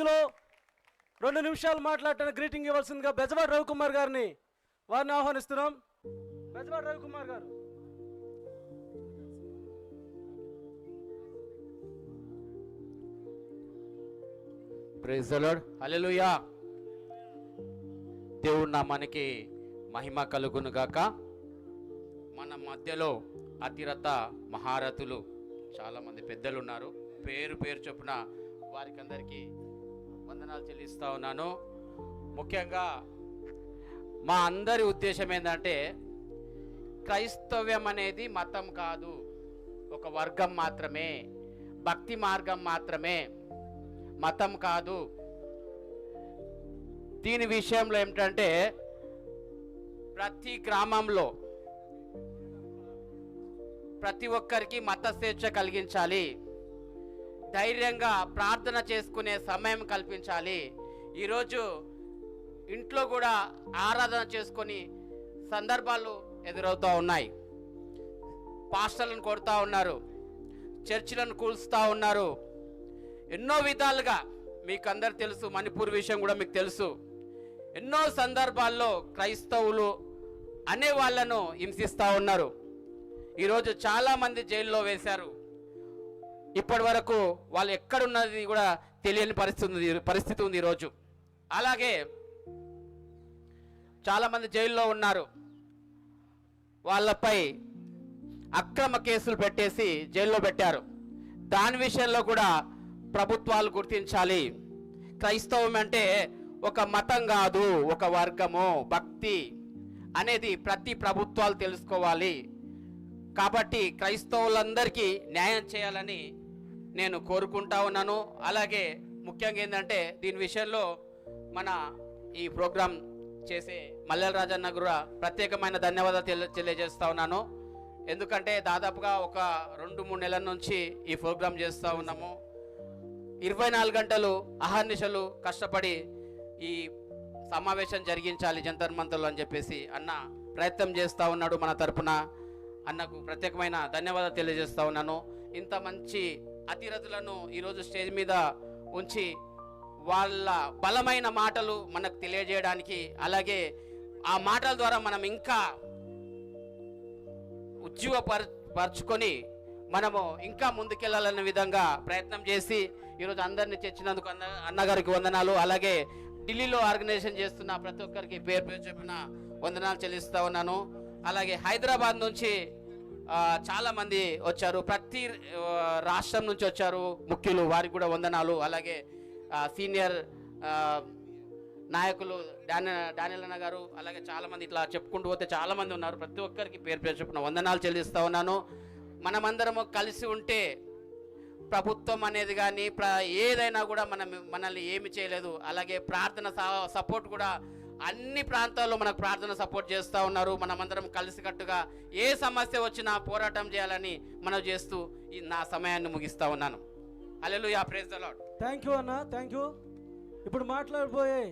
మధ్యలో రెండు నిమిషాలు మాట్లాడటానికి గ్రీటింగ్ ఇవ్వాల్సిందిగా బెజవాడ రవికుమార్ గారిని వారిని ఆహ్వానిస్తున్నాం. బెజవాడ రవికుమార్ గారు. ప్రైజ్ లార్డ్ హల్లెలూయా దేవుడు నామానికి మహిమ కలుగును గాక. మన మధ్యలో అతిరత మహారథులు చాలామంది పెద్దలు ఉన్నారు పేరు పేరు చొప్పున వారికి అందరికీ వందనాలు చెల్లిస్తూ ఉన్నాను. ముఖ్యంగా మా అందరి ఉద్దేశం ఏంటంటే క్రైస్తవ్యం అనేది మతం కాదు ఒక వర్గం మాత్రమే భక్తి మార్గం మాత్రమే మతం కాదు. దీని విషయంలో ఏమిటంటే ప్రతి గ్రామంలో ప్రతి ఒక్కరికి మత స్వేచ్ఛ కలిగించాలి. ధైర్యంగా ప్రార్థన చేసుకునే సమయం కల్పించాలి. ఈరోజు ఇంట్లో కూడా ఆరాధన చేసుకొని సందర్భాలు ఎదురవుతూ ఉన్నాయి. పాస్టర్లను కొడుతూ ఉన్నారు. చర్చిలను కూల్స్తూ ఉన్నారు. ఎన్నో విధాలుగా మీకు అందరు తెలుసు మణిపూర్ విషయం కూడా మీకు తెలుసు. ఎన్నో సందర్భాల్లో క్రైస్తవులు అనే వాళ్ళను హింసిస్తూ ఉన్నారు. ఈరోజు చాలామంది జైల్లో వేశారు. ఇప్పటి వరకు వాళ్ళు ఎక్కడున్నది కూడా తెలియని పరిస్థితి పరిస్థితి ఉంది ఈరోజు. అలాగే చాలామంది జైల్లో ఉన్నారు. వాళ్ళపై అక్రమ కేసులు పెట్టేసి జైల్లో పెట్టారు. దాని విషయంలో కూడా ప్రభుత్వాలు గుర్తించాలి. క్రైస్తవం అంటే ఒక మతం కాదు ఒక వర్గము భక్తి అనేది ప్రతి ప్రభుత్వాలు తెలుసుకోవాలి. కాబట్టి క్రైస్తవులందరికీ న్యాయం చేయాలని నేను కోరుకుంటా ఉన్నాను. అలాగే ముఖ్యంగా ఏంటంటే దీని విషయంలో మన ఈ ప్రోగ్రాం చేసే మల్లెల రాజన్న కూడా ప్రత్యేకమైన ధన్యవాదాలు తెలి తెలియజేస్తా ఉన్నాను. ఎందుకంటే దాదాపుగా ఒక రెండు మూడు నెలల నుంచి ఈ ప్రోగ్రాం చేస్తూ ఉన్నాము. ఇరవై నాలుగు గంటలు అహర్నిశలు కష్టపడి ఈ సమావేశం జరిగించాలి జంతర్ మంతర్లు అని చెప్పేసి అన్న ప్రయత్నం చేస్తూ ఉన్నాడు మన తరపున. అన్నకు ప్రత్యేకమైన ధన్యవాదాలు తెలియజేస్తూ ఉన్నాను. ఇంత మంచి అతిరథులను ఈరోజు స్టేజ్ మీద ఉంచి వాళ్ళ బలమైన మాటలు మనకు తెలియజేయడానికి అలాగే ఆ మాటల ద్వారా మనం ఇంకా ఉజ్జీవపర పరుచుకొని మనము ఇంకా ముందుకెళ్ళాలనే విధంగా ప్రయత్నం చేసి ఈరోజు అందరిని తెచ్చినందుకు అన్న అన్నగారికి వందనాలు. అలాగే ఢిల్లీలో ఆర్గనైజేషన్ చేస్తున్న ప్రతి ఒక్కరికి పేరు పేరు చెప్పిన వందనాలు చెల్లిస్తూ ఉన్నాను. అలాగే హైదరాబాద్ నుంచి చాలామంది చాలా మంది వచ్చారు. ప్రతి రాష్ట్రం నుంచి వచ్చారు ముఖ్యులు. వారికి కూడా వందనాలు. అలాగే సీనియర్ నాయకులు డాని డానియల్ గారు అలాగే చాలామంది ఇట్లా చెప్పుకుంటూ పోతే చాలామంది ఉన్నారు. ప్రతి ఒక్కరికి పేరు పేరు చెప్పుకున్న వందనాలు చెల్లిస్తూ ఉన్నాను. మనమందరము కలిసి ఉంటే ప్రభుత్వం అనేది కానీ ప్ర ఏదైనా కూడా మనం మనల్ని ఏమి చేయలేదు. అలాగే ప్రార్థన స- సపోర్ట్ కూడా అన్ని ప్రాంతాల్లో మనకు ప్రార్థన సపోర్ట్ చేస్తూ ఉన్నారు. మనమందరం కలిసికట్టుగా ఏ సమస్య వచ్చినా పోరాటం చేయాలని మనం చేస్తూ ఈ నా సమయాన్ని ముగిస్తూ ఉన్నాను. Hallelujah praise the Lord thank you అన్న థ్యాంక్ యూ ఇప్పుడు మాట్లాడిపోయే